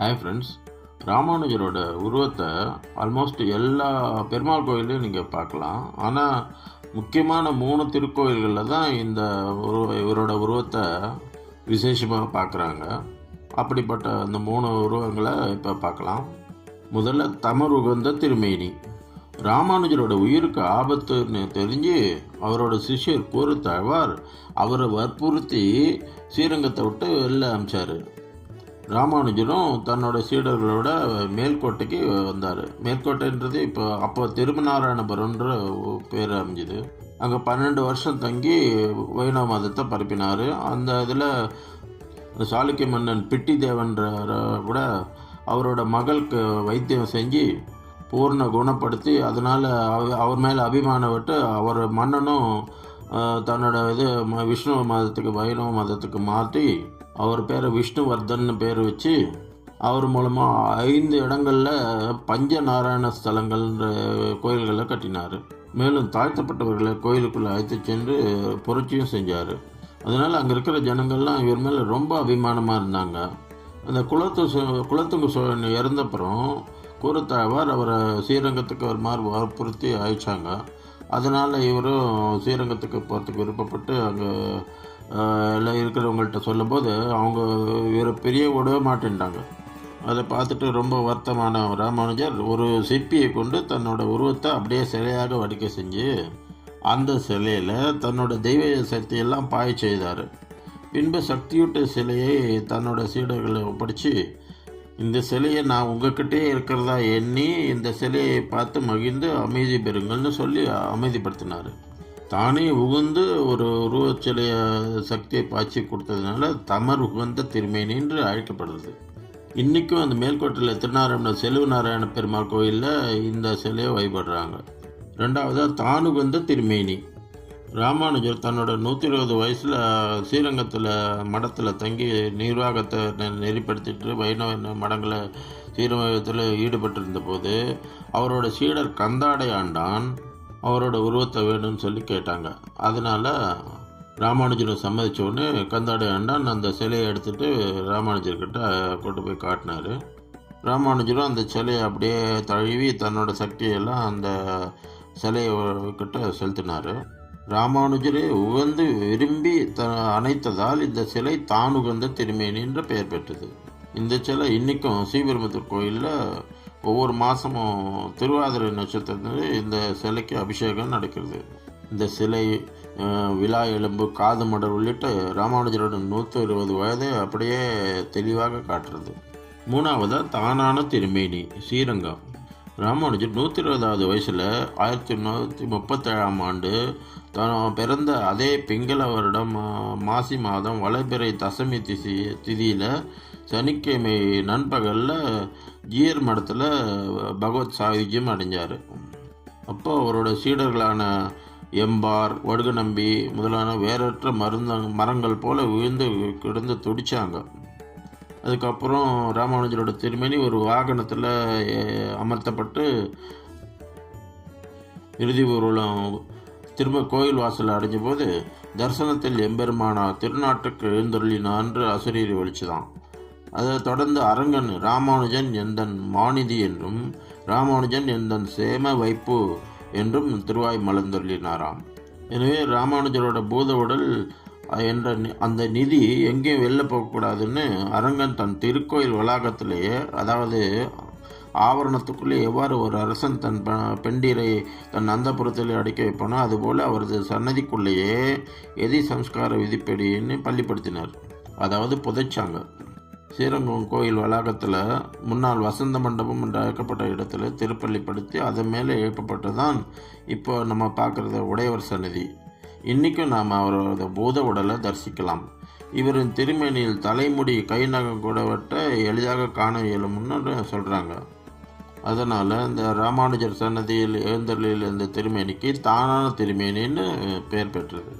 Hi friends ராமானுஜரோட உருவத்தை almost எல்லா பெருமாள் கோயிலையும் நீங்கள் பார்க்கலாம். ஆனால் முக்கியமான மூணு திருக்கோயில்களில் தான் இந்த உருவ இவரோட உருவத்தை விசேஷமாக பார்க்குறாங்க. அப்படிப்பட்ட அந்த மூணு உருவங்களை இப்போ பார்க்கலாம். முதல்ல தமர் உகந்த திருமேனி. ராமானுஜரோட உயிருக்கு ஆபத்துன்னு தெரிஞ்சு அவரோட சிஷ்யர் கூறுத்தாழ்வார் அவரை வற்புறுத்தி ஸ்ரீரங்கத்தை விட்டு வெளில அமிச்சார். ராமானுஜரும் தன்னோட சீடர்களோட மேல்கோட்டைக்கு வந்தார். மேல்கோட்டைன்றது இப்போ அப்போ திருமநாராயணபுரம்ன்ற பேர் அமைஞ்சுது. அங்கே பன்னெண்டு வருஷம் தங்கி வைணவ மதத்தை பரப்பினார். அந்த இதில் சாளுக்கிய மன்னன் பிட்டி தேவன்ற கூட அவரோட மகளுக்கு வைத்தியம் செஞ்சு பூர்ண குணப்படுத்தி அதனால் அவர் மேலே அபிமானம் விட்டு அவர் மன்னனும் தன்னோட இது ம- விஷ்ணு மதத்துக்கு வைணவ மதத்துக்கு மாற்றி அவர் பேரை விஷ்ணுவர்தன் பேர் வச்சு அவர் மூலமாக ஐந்து இடங்களில் பஞ்ச நாராயண ஸ்தலங்கள்ன்ற கோயில்களை கட்டினார். மேலும் தாழ்த்தப்பட்டவர்களை கோயிலுக்குள்ளே அழைத்து சென்று புரட்சியும் செஞ்சார். அதனால் அங்கே இருக்கிற ஜனங்கள்லாம் இவர் மேலே ரொம்ப அபிமானமாக இருந்தாங்க. அந்த குலத்து குலத்துங்க சோழன் இறந்தப்புறம் கூரத்தாழ்வார் அவரை ஸ்ரீரங்கத்துக்கு வருமாறு வற்புறுத்தி அழைச்சாங்க. அதனால் இவரும் ஸ்ரீரங்கத்துக்கு போகிறதுக்கு விருப்பப்பட்டு அங்கே எல்லாம் இருக்கிறவங்கள்ட்ட சொல்லும்போது அவங்க இவரை பெரிய விடவே மாட்டேன்ட்டாங்க. அதை பார்த்துட்டு ரொம்ப வருத்தமான ராமானுஜர் ஒரு சிற்பியை கொண்டு தன்னோட உருவத்தை அப்படியே சிலையாக வடிக்க செஞ்சு அந்த சிலையில் தன்னோட தெய்வ சக்தியெல்லாம் பாய செய்தார். பின்பு சக்தியூட்ட சிலையை தன்னோட சீடர்களை ஒப்படைச்சு இந்த சிலையை நான் உங்ககிட்டே இருக்கிறதா எண்ணி இந்த சிலையை பார்த்து மகிழ்ந்து அமைதி பெறுங்கள்னு சொல்லி அமைதிப்படுத்தினார். தானே உகந்து ஒரு உருவச் சிலைய சக்தியை பாய்ச்சி கொடுத்ததுனால தமர் உகந்த திருமேனி என்று அழைக்கப்படுறது இன்றைக்கும் அந்த மேல்கோட்டையில் திருநாராயண செல்வ நாராயண பெருமாள் கோயிலில் இந்த சிலையை வழிபடுறாங்க. ரெண்டாவதாக தானுகந்த திருமேனி. ராமானுஜர் தன்னோட நூற்றி இருபது வயசில் ஸ்ரீரங்கத்தில் மடத்தில் தங்கி நிர்வாகத்தை நெ- நெறிப்படுத்திட்டு வைணவ மடங்களை சீரமையத்தில் ஈடுபட்டிருந்த போது அவரோட சீடர் கந்தாடை ஆண்டான் அவரோட உருவத்தை வேணும்னு சொல்லி கேட்டாங்க. அதனால் ராமானுஜரை சம்மதிச்ச உடனே கந்தாடை ஆண்டான் அந்த சிலையை எடுத்துட்டு ராமானுஜர்கிட்ட கொண்டு போய் காட்டினார். ராமானுஜரும் அந்த சிலையை அப்படியே தழுவி தன்னோட சக்தியெல்லாம் அந்த சிலையை கிட்ட செலுத்தினார். ராமானுஜரே உகந்து விரும்பி த அணைத்ததால் இந்த சிலை தான் உகந்த திருமேனி என்ற பெயர் பெற்றது. இந்த சிலை இன்றைக்கும் ஸ்ரீபெருமத்தூர் கோயிலில் ஒவ்வொரு மாதமும் திருவாதிரை நட்சத்திரத்தில் இந்த சிலைக்கு அபிஷேகம் நடக்கிறது. இந்த சிலை விழா எலும்பு காது மடர் உள்ளிட்ட ராமானுஜரோட நூற்றி இருபது வயதை அப்படியே தெளிவாக காட்டுறது. மூணாவதாக தானான திருமேனி ஸ்ரீரங்கம். ராமானுஜர் நூற்றி இருபதாவது வயசில் ஆயிரத்தி தொள்ளாயிரத்தி முப்பத்தேழாம் ஆண்டு தான் பிறந்த அதே பிங்கள வருடம் மா- மாசி மாதம் வளைபிறை தசமி திசி திதியில் சனிக்கிழமை நண்பகலில் ஜியர் மடத்தில் பகவத் சாயுஜ்யம் அடைஞ்சார். அப்போ அவரோட சீடர்களான எம்பார் வடுகநம்பி முதலான வேறற்ற மருந்த மரங்கள் போல விழுந்து கிடந்து துடிச்சாங்க. அதுக்கப்புறம் ராமானுஜரோட திருமணி ஒரு வாகனத்தில் அமர்த்தப்பட்டு இறுதி ஊர்வலம் திரும்ப கோயில் வாசல் அடைஞ்ச போது தரிசனத்தில் எம்பெருமானா திருநாட்டுக்கு எழுந்தருளினான்று அசுரீர் ஒழிச்சுதான். அதைத் தொடர்ந்து அரங்கன் ராமானுஜன் எந்தன் மாநிதி என்றும் ராமானுஜன் எந்தன் சேம வைப்பு என்றும் திருவாய் மலர்ந்தருளினாராம். எனவே ராமானுஜரோட பூத உடல் என்ற அந்த நிதி எங்கேயும் வெளில போகக்கூடாதுன்னு அரங்கன் தன் திருக்கோயில் வளாகத்திலேயே அதாவது ஆவரணத்துக்குள்ளே எவ்வாறு ஒரு அரசன் தன் ப- பெண்டிரை தன் அந்தப்புறத்தில் அடைக்க வைப்பானோ அதுபோல் அவரது சன்னதிக்குள்ளேயே எதி சம்ஸ்கார விதிப்படின்னு பள்ளிப்படுத்தினார். அதாவது புதைச்சாங்க. ஸ்ரீரங்கம் கோயில் வளாகத்தில் முன்னாள் வசந்த மண்டபம் என்று அழைக்கப்பட்ட இடத்துல திருப்பள்ளிப்படுத்தி அதன் மேலே எழுப்பப்பட்டதான் இப்போ நம்ம பார்க்குறத உடையவர் சன்னதி. இன்றைக்கும் நாம் அவரோட பூத உடலை தரிசிக்கலாம். இவரின் திருமேனியில் தலைமுடி கை நகம் கூட எளிதாக காண இயலும்னு சொல்கிறாங்க அதனால் இந்த ராமானுஜர் சன்னதியில் எழுந்தருளில் இருந்த திருமேனிக்கு தானான திருமேனின்னு பெயர் பெற்றது.